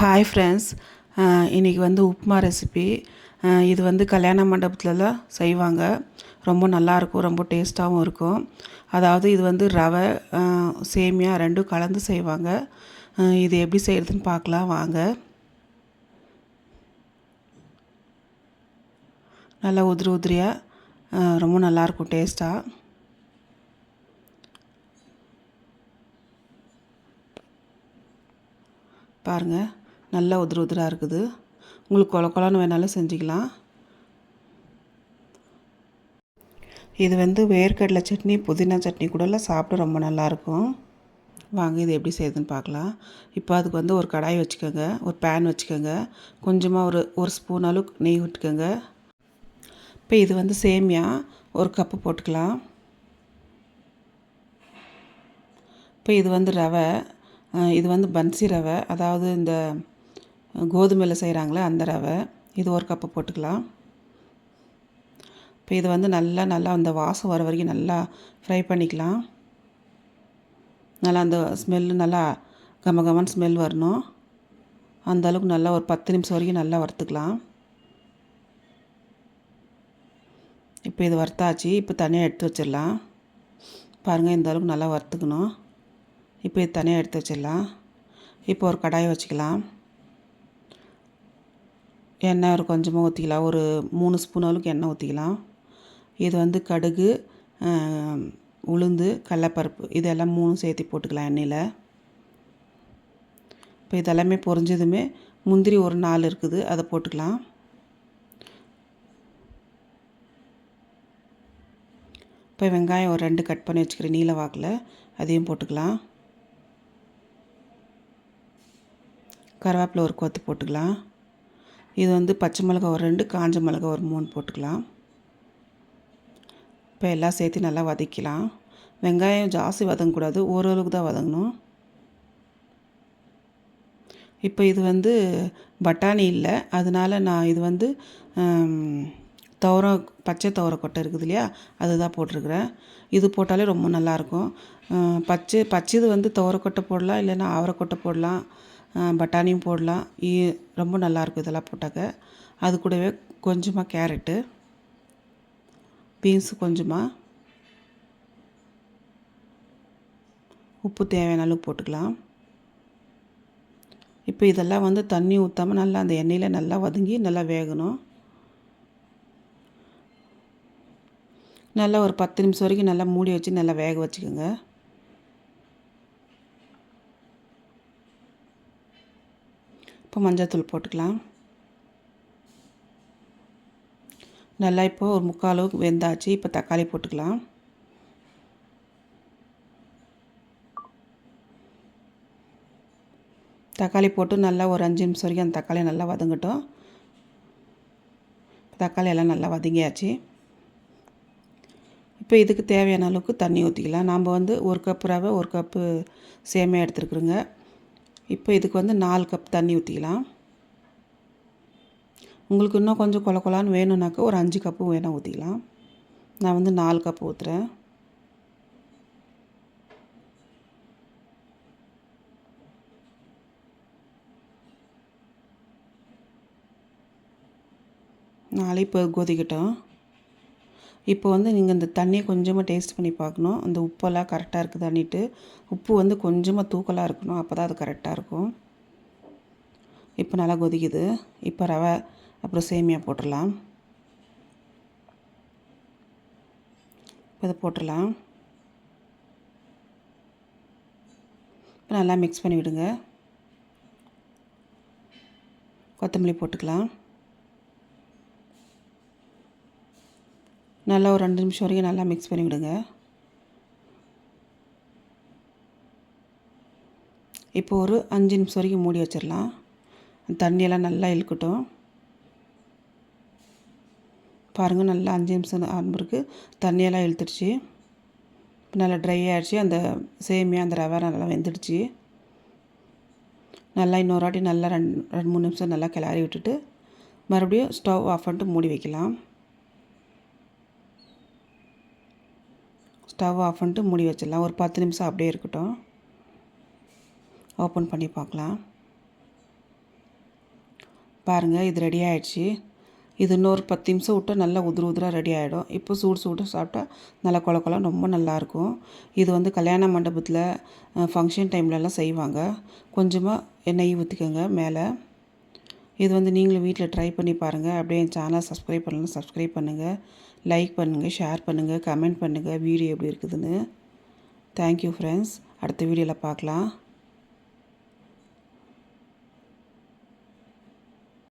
Hi friends இன்றைக்கி வந்து upma recipe இது வந்து கல்யாண மண்டபத்துலலாம் செய்வாங்க. ரொம்ப நல்லாயிருக்கும் ரொம்ப டேஸ்ட்டாகவும் இருக்கும். அதாவது இது வந்து ரவை சேமியா ரெண்டும் கலந்து செய்வாங்க. இது எப்படி செய்கிறதுன்னு பார்க்கலாம் வாங்க. நல்லா உதிரி உதிரியாக ரொம்ப நல்லாயிருக்கும் டேஸ்ட்டாக பாருங்கள் நல்லா உதிர உதிராக இருக்குது. உங்களுக்கு கொல கொலன்னு வேணாலும் செஞ்சுக்கலாம். இது வந்து வேர்க்கடலை சட்னி புதினா சட்னி கூடலாம் சாப்பிட ரொம்ப நல்லாயிருக்கும். வாங்க இது எப்படி செய்யுதுன்னு பார்க்கலாம். இப்போ அதுக்கு வந்து ஒரு கடாய் வச்சுக்கோங்க ஒரு பேன் வச்சுக்கோங்க. கொஞ்சமாக ஒரு ஒரு ஸ்பூன் அளவுக்கு நெய் விட்டுக்கோங்க. இப்போ இது வந்து சேமியா ஒரு கப்பு போட்டுக்கலாம். இப்போ இது வந்து ரவை இது வந்து பன்சி ரவை அதாவது இந்த கோதுமையில் செய்கிறாங்களே அந்த ரவை. இது ஒரு கப்பு போட்டுக்கலாம். இப்போ இது வந்து நல்லா நல்லா அந்த வாசம் வர வரைக்கும் நல்லா ஃப்ரை பண்ணிக்கலாம். நல்லா அந்த ஸ்மெல்லு நல்லா கம கமன்னு ஸ்மெல் வரணும். அந்த அளவுக்கு நல்லா ஒரு பத்து நிமிஷம் வரைக்கும் நல்லா வறுத்துக்கலாம். இப்போ இது வறுத்தாச்சு. இப்போ தனியாக எடுத்து வச்சிடலாம். பாருங்கள் இந்த அளவுக்கு நல்லா வறுத்துக்கணும். இப்போ இது தனியாக எடுத்து வச்சிடலாம். இப்போ ஒரு கடாயை வச்சுக்கலாம். எண்ணெய் ஒரு கொஞ்சமாக ஊற்றிக்கலாம். ஒரு மூணு ஸ்பூன் அளவுக்கு எண்ணெய் ஊற்றிக்கலாம். இது வந்து கடுகு உளுந்து கடலப்பருப்பு. இதெல்லாம் மூணும் சேர்த்து போட்டுக்கலாம் எண்ணெயில். இப்போ இதெல்லாமே பொரிஞ்சதுமே முந்திரி ஒரு நாலு இருக்குது. அதை போட்டுக்கலாம். இப்போ வெங்காயம் ஒரு ரெண்டு கட் பண்ணி வச்சுக்கிறேன். நீல வாக்கில். அதையும் போட்டுக்கலாம். கருவேப்பிலை ஒரு கொத்து போட்டுக்கலாம். இது வந்து பச்சை மிளகா ஒரு ரெண்டு காஞ்ச மிளகா ஒரு மூணு போட்டுக்கலாம். இப்போ எல்லாம் சேர்த்து நல்லா வதக்கலாம் வெங்காயம் ஜாஸ்தி வதங்கக்கூடாது ஓரளவுக்கு தான் வதங்கணும். இப்போ இது வந்து பட்டாணி இல்லை அதனால நான் இது வந்து துவர துவரம் பச்சை துவர கொட்டை இருக்குது இல்லையா அதுதான் போட்டிருக்கிறேன். இது போட்டாலே ரொம்ப நல்லாயிருக்கும். பச்சை பச்சை பச்சைது வந்து துவரக்கொட்டை போடலாம் இல்லைன்னா அவரைக்கொட்டை போடலாம். பட்டாணியும் போடலாம். ரொம்ப நல்லாயிருக்கும் இதெல்லாம் போட்டாக்க. அது கூடவே கொஞ்சமாக கேரட்டு பீன்ஸு கொஞ்சமாக உப்பு தேவையான அளவு போட்டுக்கலாம். இப்போ இதெல்லாம் வந்து தண்ணி ஊற்றாமல் நல்லா அந்த எண்ணெயில் நல்லா வதங்கி நல்லா வேகணும். நல்லா ஒரு பத்து நிமிஷம் வரைக்கும் நல்லா மூடி வச்சு நல்லா வேக வச்சுக்கோங்க. இப்போ மஞ்சள்தூள் போட்டுக்கலாம். நல்லா இப்போ ஒரு முக்கால் அளவுக்கு வெந்தாச்சு. இப்போ தக்காளி போட்டுக்கலாம். தக்காளி போட்டு நல்லா ஒரு அஞ்சு நிமிஷம் வரைக்கும் அந்த தக்காளி நல்லா வதங்கட்டும். தக்காளி எல்லாம் நல்லா வதங்கியாச்சு. இப்போ இதுக்கு தேவையான அளவுக்கு தண்ணி ஊற்றிக்கலாம் நாம் வந்து ஒரு கப்பு ரவை ஒரு கப்பு சேமியா எடுத்துருக்குறோங்க. இப்போ இதுக்கு வந்து நாலு கப் தண்ணி ஊற்றிக்கலாம் உங்களுக்கு இன்னும் கொஞ்சம் கொல கொலான்னு வேணும்னாக்கா ஒரு அஞ்சு கப்பு வேணால் ஊற்றிக்கலாம் நான் வந்து நாலு கப் ஊற்றுறேன் நாளை இப்போ கொதிக்கட்டும். இப்போ வந்து நீங்கள் இந்த தண்ணியை கொஞ்சமாக டேஸ்ட் பண்ணி பார்க்கணும். அந்த உப்பெல்லாம் கரெக்டாக இருக்குதான்னுட்டு. உப்பு வந்து கொஞ்சமாக தூக்கலாக இருக்கணும். அப்போ தான் அது கரெக்டாக இருக்கும். இப்போ நல்லா கொதிக்குது. இப்போ ரவை அப்புறம் சேமியா போட்டுடலாம். இப்போ இதை போட்டுடலாம். இப்போ நல்லா மிக்ஸ் பண்ணி விடுங்க கொத்தமல்லி போட்டுக்கலாம். நல்லா ஒரு ரெண்டு நிமிஷம் வரைக்கும் நல்லா மிக்ஸ் பண்ணி விடுங்க இப்போ ஒரு அஞ்சு நிமிஷம் வரைக்கும் மூடி வச்சிடலாம். தண்ணியெல்லாம் நல்லா இழுக்கட்டும். பாருங்கள் நல்லா அஞ்சு நிமிஷம் ஆரம்பிருக்கு தண்ணியெல்லாம் இழுத்துடுச்சு. நல்லா ட்ரை ஆகிடுச்சு அந்த சேமியா அந்த ரவை நல்லா வெந்துடுச்சு. நல்லா இன்னொரு வாட்டி நல்லா ரெண்டு ரெண்டு மூணு நிமிஷம் நல்லா கிளறி விட்டுட்டு மறுபடியும் ஸ்டவ் ஆஃப் பண்ணிட்டு மூடி வைக்கலாம். ஸ்டவ் ஆஃப் பண்ணிட்டு மூடி வச்சிடலாம். ஒரு பத்து நிமிஷம் அப்படியே இருக்கட்டும். ஓப்பன் பண்ணி பார்க்கலாம். பாருங்கள் இது ரெடி ஆகிடுச்சி இது இன்னொரு பத்து நிமிஷம் விட்டால் நல்லா உதிர உதிராக ரெடி ஆகிடும் இப்போ சூடு சூடு சாப்பிட்டா நல்லா கொல கொலம் ரொம்ப நல்லாயிருக்கும் இது வந்து கல்யாண மண்டபத்தில் ஃபங்க்ஷன் டைம்லலாம் செய்வாங்க. கொஞ்சமாக நெய் ஊற்றிக்கோங்க மேலே. இது வந்து நீங்களும் வீட்டில் ட்ரை பண்ணி பாருங்கள் அப்படியே என் சேனலை சப்ஸ்கிரைப் பண்ணலாம் சப்ஸ்கிரைப் பண்ணுங்கள் லைக் பண்ணுங்கள் ஷேர் பண்ணுங்கள் கமெண்ட் பண்ணுங்கள் வீடியோ எப்படி இருக்குதுன்னு. தேங்க்யூ ஃப்ரெண்ட்ஸ் அடுத்த வீடியோவில் பார்க்கலாம்.